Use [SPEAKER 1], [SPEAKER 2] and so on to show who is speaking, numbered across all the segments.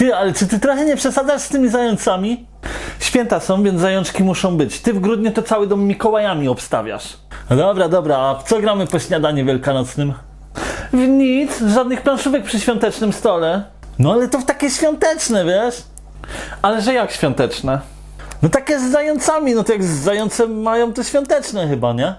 [SPEAKER 1] Ty, ale czy ty trochę nie przesadzasz z tymi zającami? Święta są, więc zajączki muszą być. Ty w grudniu to cały dom Mikołajami obstawiasz. No Dobra, dobra, a w co gramy po śniadaniu wielkanocnym? W nic, żadnych planszówek przy świątecznym stole. No ale to w takie świąteczne, wiesz? Ale że jak świąteczne? No takie z zającami, no to jak z zającem mają to świąteczne chyba, nie?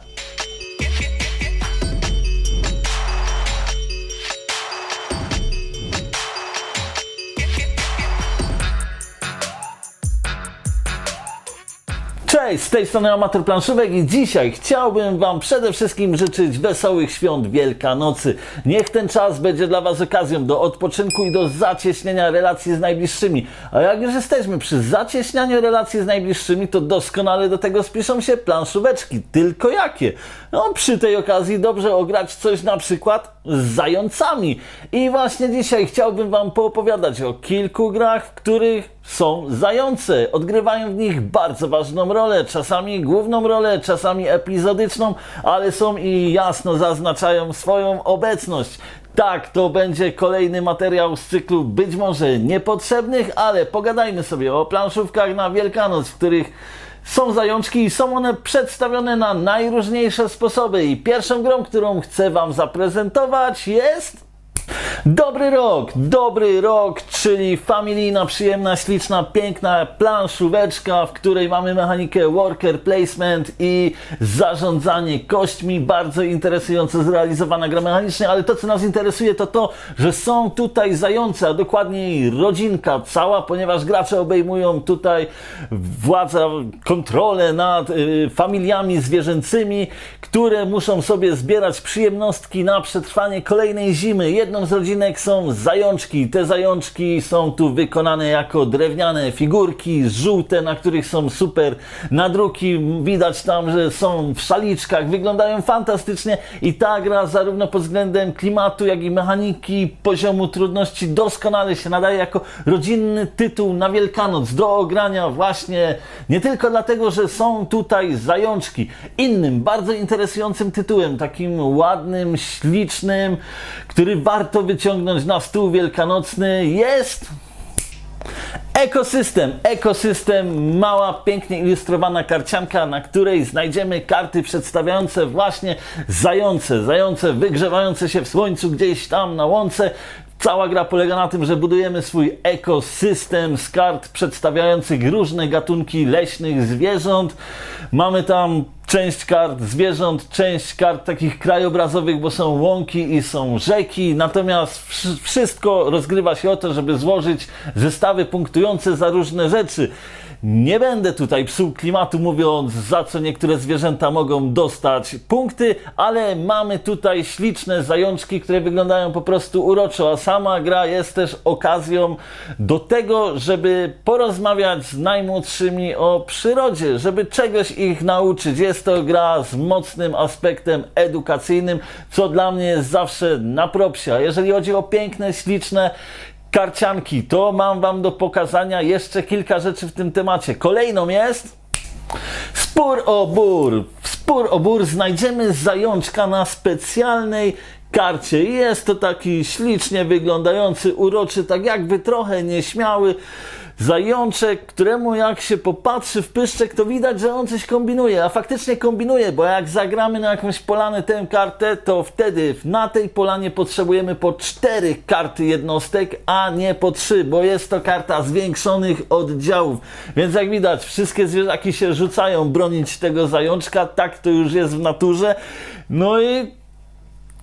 [SPEAKER 1] Cześć, z tej strony Amator Planszówek i dzisiaj chciałbym Wam przede wszystkim życzyć wesołych świąt Wielkanocy. Niech ten czas będzie dla Was okazją do odpoczynku i do zacieśnienia relacji z najbliższymi. A jak już jesteśmy przy zacieśnianiu relacji z najbliższymi, to doskonale do tego spiszą się planszóweczki. Tylko jakie? No, przy tej okazji dobrze ograć coś na przykład z zającami. I właśnie dzisiaj chciałbym Wam poopowiadać o kilku grach, w których są zające. Odgrywają w nich bardzo ważną rolę, czasami główną rolę, czasami epizodyczną, ale są i jasno zaznaczają swoją obecność. Tak, to będzie kolejny materiał z cyklu być może niepotrzebnych, ale pogadajmy sobie o planszówkach na Wielkanoc, w których są zajączki i są one przedstawione na najróżniejsze sposoby. I pierwszą grą, którą chcę Wam zaprezentować jest Dobry rok, dobry rok, czyli familijna, przyjemna, śliczna, piękna planszóweczka, w której mamy mechanikę worker placement i zarządzanie kośćmi. Bardzo interesująco zrealizowana gra mechanicznie, ale to co nas interesuje to to, że są tutaj zające, a dokładniej rodzinka cała, ponieważ gracze obejmują tutaj władza, kontrolę nad y, familiami zwierzęcymi, które muszą sobie zbierać przyjemnostki na przetrwanie kolejnej zimy. Jedną z są zajączki. Te zajączki są tu wykonane jako drewniane figurki, żółte, na których są super nadruki. Widać tam, że są w szaliczkach, wyglądają fantastycznie i ta gra zarówno pod względem klimatu, jak i mechaniki, poziomu trudności doskonale się nadaje jako rodzinny tytuł na Wielkanoc do ogrania właśnie nie tylko dlatego, że są tutaj zajączki. Innym, bardzo interesującym tytułem, takim ładnym, ślicznym, który warto wyciągnąć na stół wielkanocny jest Ekosystem, ekosystem, mała, pięknie ilustrowana karcianka, na której znajdziemy karty przedstawiające właśnie zające, zające wygrzewające się w słońcu gdzieś tam na łące. Cała gra polega na tym, że budujemy swój ekosystem z kart przedstawiających różne gatunki leśnych zwierząt. Mamy tam część kart zwierząt, część kart takich krajobrazowych, bo są łąki i są rzeki. Natomiast wsz- wszystko rozgrywa się o to, żeby złożyć zestawy punktujące za różne rzeczy. Nie będę tutaj psuł klimatu mówiąc, za co niektóre zwierzęta mogą dostać punkty, ale mamy tutaj śliczne zajączki, które wyglądają po prostu uroczo, a sama gra jest też okazją do tego, żeby porozmawiać z najmłodszymi o przyrodzie, żeby czegoś ich nauczyć. Jest to gra z mocnym aspektem edukacyjnym, co dla mnie jest zawsze na propsie. A jeżeli chodzi o piękne, śliczne karcianki, to mam Wam do pokazania jeszcze kilka rzeczy w tym temacie. Kolejną jest spór o bór. Spór o bór znajdziemy zajączka na specjalnej karcie. Jest to taki ślicznie wyglądający, uroczy, tak jakby trochę nieśmiały zajączek, któremu jak się popatrzy w pyszczek, to widać, że on coś kombinuje, a faktycznie kombinuje, bo jak zagramy na jakąś polanę tę kartę, to wtedy na tej polanie potrzebujemy po cztery karty jednostek, a nie po trzy, bo jest to karta zwiększonych oddziałów. Więc jak widać, wszystkie zwierzaki się rzucają bronić tego zajączka, tak to już jest w naturze. No i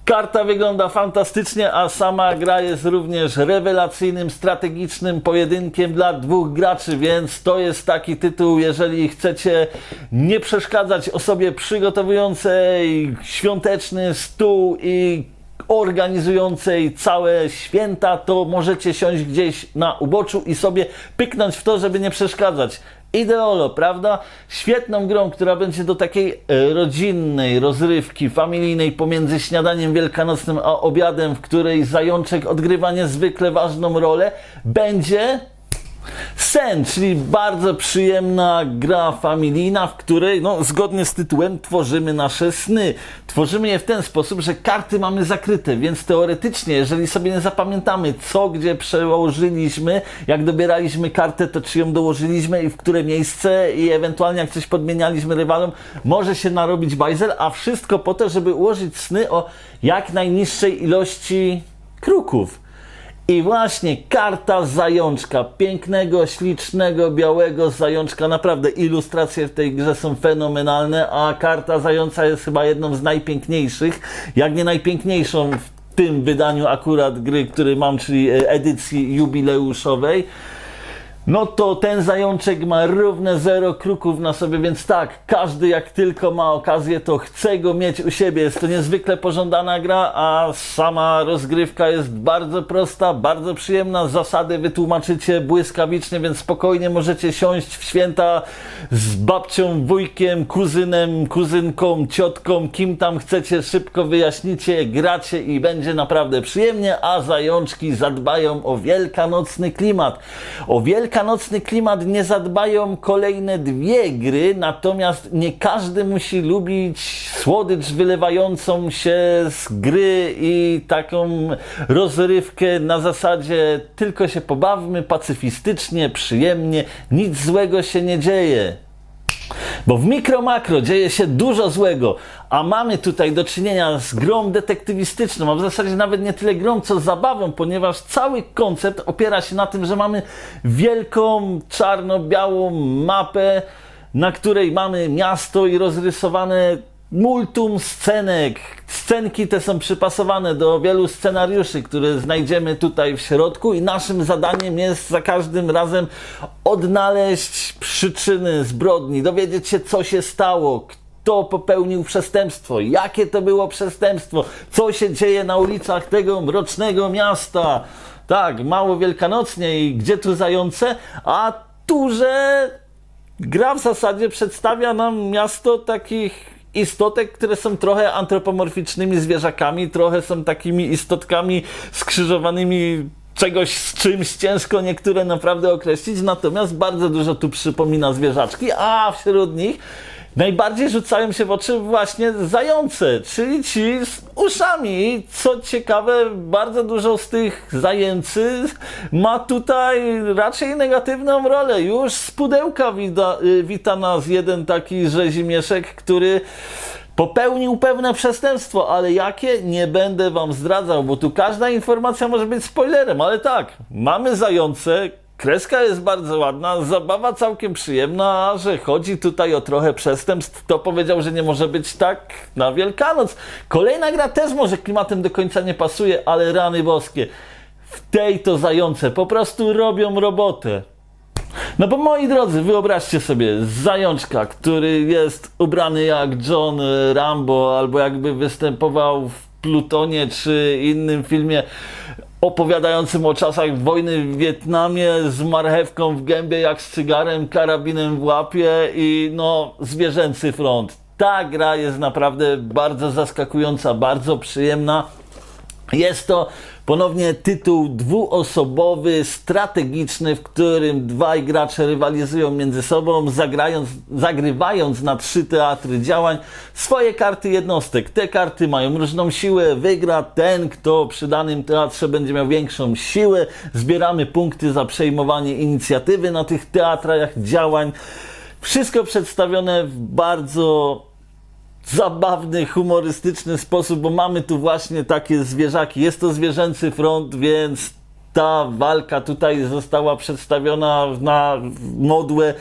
[SPEAKER 1] Karta wygląda fantastycznie, a sama gra jest również rewelacyjnym, strategicznym pojedynkiem dla dwóch graczy, więc to jest taki tytuł, jeżeli chcecie nie przeszkadzać osobie przygotowującej świąteczny stół i organizującej całe święta, to możecie siąść gdzieś na uboczu i sobie pyknąć w to, żeby nie przeszkadzać. Ideolo, prawda? Świetną grą, która będzie do takiej e, rodzinnej rozrywki, familijnej pomiędzy śniadaniem wielkanocnym a obiadem, w której zajączek odgrywa niezwykle ważną rolę, będzie Sen, czyli bardzo przyjemna gra familijna, w której, no, zgodnie z tytułem, tworzymy nasze sny. Tworzymy je w ten sposób, że karty mamy zakryte, więc teoretycznie, jeżeli sobie nie zapamiętamy, co gdzie przełożyliśmy, jak dobieraliśmy kartę, to czy ją dołożyliśmy i w które miejsce i ewentualnie jak coś podmienialiśmy rywalom, może się narobić bajzel, a wszystko po to, żeby ułożyć sny o jak najniższej ilości kruków. I właśnie karta zajączka, pięknego, ślicznego, białego zajączka. Naprawdę ilustracje w tej grze są fenomenalne, a karta zająca jest chyba jedną z najpiękniejszych, jak nie najpiękniejszą w tym wydaniu akurat gry, który mam, czyli e, edycji jubileuszowej. No to ten zajączek ma równe zero kruków na sobie, więc tak, każdy jak tylko ma okazję, to chce go mieć u siebie. Jest to niezwykle pożądana gra, a sama rozgrywka jest bardzo prosta, bardzo przyjemna. Zasady wytłumaczycie błyskawicznie, więc spokojnie możecie siąść w święta z babcią, wujkiem, kuzynem, kuzynką, ciotką, kim tam chcecie, szybko wyjaśnicie, gracie i będzie naprawdę przyjemnie, a zajączki zadbają o wielkanocny klimat. O wielkanocny klimat nie zadbają kolejne dwie gry, natomiast nie każdy musi lubić słodycz wylewającą się z gry i taką rozrywkę na zasadzie tylko się pobawmy pacyfistycznie, przyjemnie, nic złego się nie dzieje. Bo w mikro makro dzieje się dużo złego, a mamy tutaj do czynienia z grą detektywistyczną, a w zasadzie nawet nie tyle grą, co zabawą, ponieważ cały koncept opiera się na tym, że mamy wielką czarno-białą mapę, na której mamy miasto i rozrysowane multum scenek. Scenki te są przypasowane do wielu scenariuszy, które znajdziemy tutaj w środku i naszym zadaniem jest za każdym razem odnaleźć przyczyny zbrodni, dowiedzieć się co się stało, kto popełnił przestępstwo, jakie to było przestępstwo, co się dzieje na ulicach tego mrocznego miasta. Tak, mało wielkanocnie i gdzie tu zające, a tu, że gra w zasadzie przedstawia nam miasto takich istotek, które są trochę antropomorficznymi zwierzakami, trochę są takimi istotkami skrzyżowanymi czegoś z czymś ciężko niektóre naprawdę określić, natomiast bardzo dużo tu przypomina zwierzaczki, a wśród nich najbardziej rzucają się w oczy właśnie zające, czyli ci z uszami. Co ciekawe, bardzo dużo z tych zajęcy ma tutaj raczej negatywną rolę. Już z pudełka wita, y, wita nas jeden taki rzezimieszek, który popełnił pewne przestępstwo, ale jakie nie będę wam zdradzał, bo tu każda informacja może być spoilerem, ale tak, mamy zające, Kreska jest bardzo ładna, zabawa całkiem przyjemna, a że chodzi tutaj o trochę przestępstw, to powiedział, że nie może być tak na Wielkanoc. Kolejna gra też może klimatem do końca nie pasuje, ale rany boskie. W tej to zające po prostu robią robotę. No bo moi drodzy, wyobraźcie sobie zajączka, który jest ubrany jak John Rambo, albo jakby występował w Plutonie czy innym filmie opowiadającym o czasach wojny w Wietnamie z marchewką w gębie, jak z cygarem, karabinem w łapie i no zwierzęcy front. Ta gra jest naprawdę bardzo zaskakująca, bardzo przyjemna. Jest to ponownie tytuł dwuosobowy, strategiczny, w którym dwaj gracze rywalizują między sobą, zagrając, zagrywając na trzy teatry działań swoje karty jednostek. Te karty mają różną siłę, wygra ten, kto przy danym teatrze będzie miał większą siłę. Zbieramy punkty za przejmowanie inicjatywy na tych teatrach działań. Wszystko przedstawione w bardzo zabawny, humorystyczny sposób, bo mamy tu właśnie takie zwierzaki. Jest to zwierzęcy front, więc ta walka tutaj została przedstawiona na modłę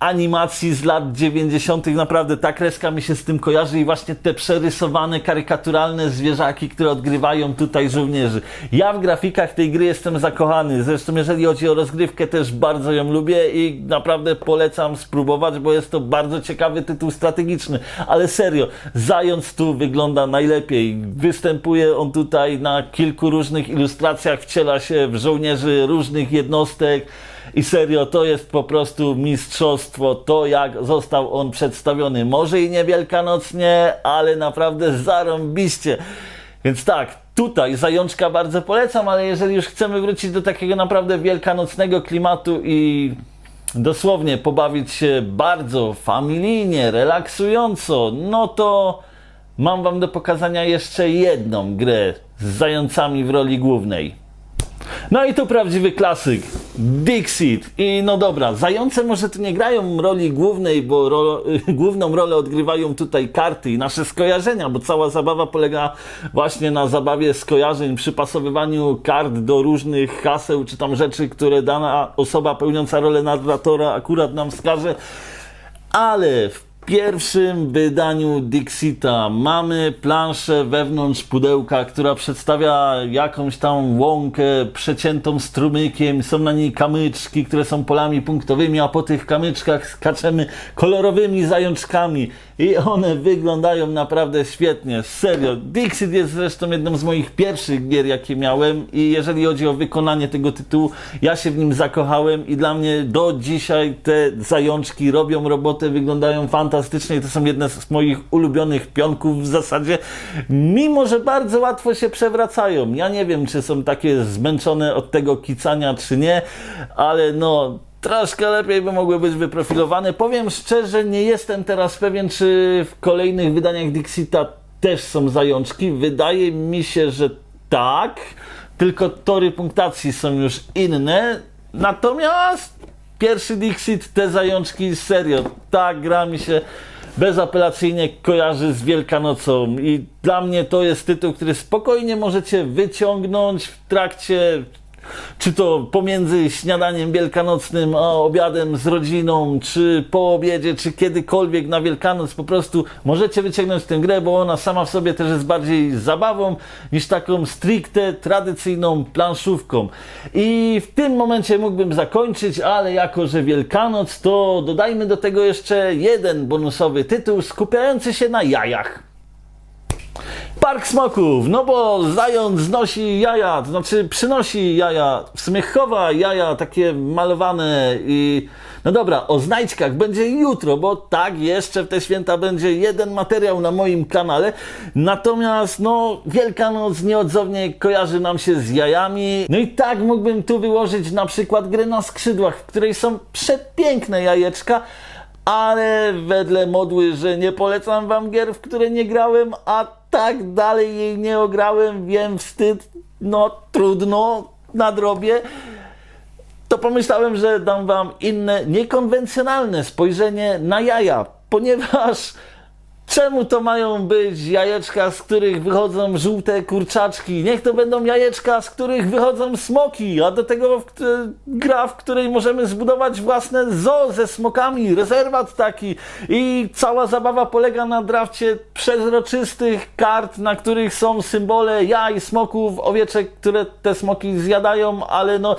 [SPEAKER 1] animacji z lat 90. Naprawdę ta kreska mi się z tym kojarzy i właśnie te przerysowane, karykaturalne zwierzaki, które odgrywają tutaj żołnierzy. Ja w grafikach tej gry jestem zakochany. Zresztą jeżeli chodzi o rozgrywkę też bardzo ją lubię i naprawdę polecam spróbować, bo jest to bardzo ciekawy tytuł strategiczny. Ale serio, Zając tu wygląda najlepiej. Występuje on tutaj na kilku różnych ilustracjach, wciela się w żołnierzy różnych jednostek. I serio, to jest po prostu mistrzostwo, to jak został on przedstawiony. Może i nie wielkanocnie, ale naprawdę zarąbiście. Więc tak, tutaj zajączka bardzo polecam, ale jeżeli już chcemy wrócić do takiego naprawdę wielkanocnego klimatu i dosłownie pobawić się bardzo familijnie, relaksująco, no to mam wam do pokazania jeszcze jedną grę z zającami w roli głównej. No i to prawdziwy klasyk. Dixit. I no dobra, zające może tu nie grają roli głównej, bo główną rolę odgrywają tutaj karty i nasze skojarzenia, bo cała zabawa polega właśnie na zabawie skojarzeń, przypasowywaniu kart do różnych haseł, czy tam rzeczy, które dana osoba pełniąca rolę narratora akurat nam wskaże. Ale w pierwszym wydaniu Dixita mamy planszę wewnątrz pudełka, która przedstawia jakąś tam łąkę przeciętą strumykiem. Są na niej kamyczki, które są polami punktowymi, a po tych kamyczkach skaczemy kolorowymi zajączkami. I one wyglądają naprawdę świetnie. Serio. Dixit jest zresztą jedną z moich pierwszych gier, jakie miałem. I jeżeli chodzi o wykonanie tego tytułu, ja się w nim zakochałem i dla mnie do dzisiaj te zajączki robią robotę, wyglądają fantastycznie i to są jedne z moich ulubionych pionków w zasadzie, mimo że bardzo łatwo się przewracają. Ja nie wiem, czy są takie zmęczone od tego kicania, czy nie, ale no troszkę lepiej by mogły być wyprofilowane. Powiem szczerze, nie jestem teraz pewien, czy w kolejnych wydaniach Dixita też są zajączki. Wydaje mi się, że tak, tylko tory punktacji są już inne. Natomiast pierwszy Dixit, te zajączki, serio, ta gra mi się bezapelacyjnie kojarzy z Wielkanocą i dla mnie to jest tytuł, który spokojnie możecie wyciągnąć w trakcie czy to pomiędzy śniadaniem wielkanocnym a obiadem z rodziną, czy po obiedzie, czy kiedykolwiek na Wielkanoc, po prostu możecie wyciągnąć tę grę, bo ona sama w sobie też jest bardziej zabawą niż taką stricte tradycyjną planszówką. I w tym momencie mógłbym zakończyć, ale jako, że Wielkanoc, to dodajmy do tego jeszcze jeden bonusowy tytuł skupiający się na jajach. Park Smoków, no bo zając znosi jaja, to znaczy przynosi jaja, w sumie chowa jaja takie malowane i no dobra, o znajdźkach będzie jutro, bo tak, jeszcze w te święta będzie jeden materiał na moim kanale, natomiast no Wielkanoc nieodzownie kojarzy nam się z jajami, no i tak mógłbym tu wyłożyć na przykład grę na skrzydłach, w której są przepiękne jajeczka, ale wedle modły, że nie polecam wam gier, w które nie grałem, a tak dalej jej nie ograłem, wiem, wstyd, no trudno, nadrobię, to pomyślałem, że dam wam inne, niekonwencjonalne spojrzenie na jaja, ponieważ Czemu to mają być jajeczka, z których wychodzą żółte kurczaczki? Niech to będą jajeczka, z których wychodzą smoki, a do tego w, gra, w której możemy zbudować własne zoo ze smokami, rezerwat taki i cała zabawa polega na drafcie przezroczystych kart, na których są symbole jaj, smoków, owieczek, które te smoki zjadają, ale no...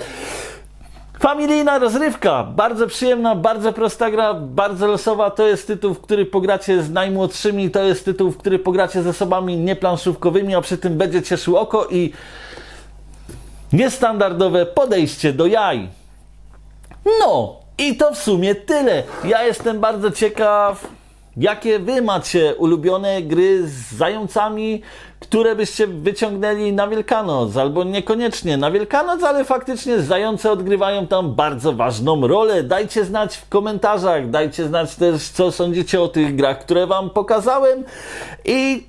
[SPEAKER 1] Familijna rozrywka, bardzo przyjemna, bardzo prosta gra, bardzo losowa. To jest tytuł, w który pogracie z najmłodszymi, to jest tytuł, w który pogracie z osobami nieplanszówkowymi, a przy tym będzie cieszył oko i niestandardowe podejście do jaj. No, i to w sumie tyle. Ja jestem bardzo ciekaw, jakie wy macie ulubione gry z zającami, które byście wyciągnęli na Wielkanoc, albo niekoniecznie na Wielkanoc, ale faktycznie zające odgrywają tam bardzo ważną rolę. Dajcie znać w komentarzach, dajcie znać też, co sądzicie o tych grach, które wam pokazałem i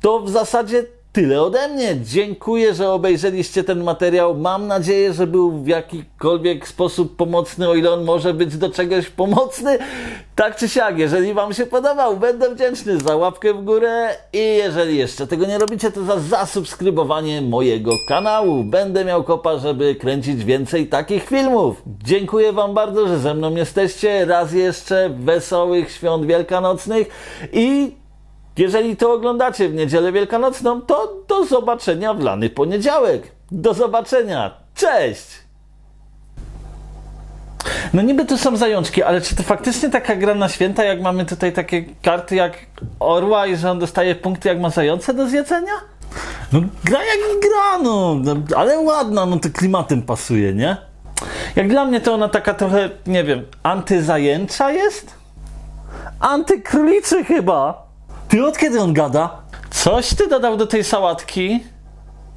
[SPEAKER 1] to w zasadzie tyle ode mnie. Dziękuję, że obejrzeliście ten materiał. Mam nadzieję, że był w jakikolwiek sposób pomocny, o ile on może być do czegoś pomocny. Tak czy siak, jeżeli Wam się podobał, będę wdzięczny za łapkę w górę i jeżeli jeszcze tego nie robicie, to za zasubskrybowanie mojego kanału. Będę miał kopa, żeby kręcić więcej takich filmów. Dziękuję Wam bardzo, że ze mną jesteście. Raz jeszcze wesołych świąt wielkanocnych i jeżeli to oglądacie w niedzielę wielkanocną, to do zobaczenia w lany poniedziałek. Do zobaczenia. Cześć! No niby tu są zajączki, ale czy to faktycznie taka gra na święta, jak mamy tutaj takie karty jak orła i że on dostaje punkty jak ma zające do zjedzenia? No gra jak gra, no, no ale ładna, no to klimatem pasuje, nie? Jak dla mnie to ona taka trochę, nie wiem, antyzajęcza jest? Antykróliczy chyba. Ty od kiedy on gada? Coś ty dodał do tej sałatki?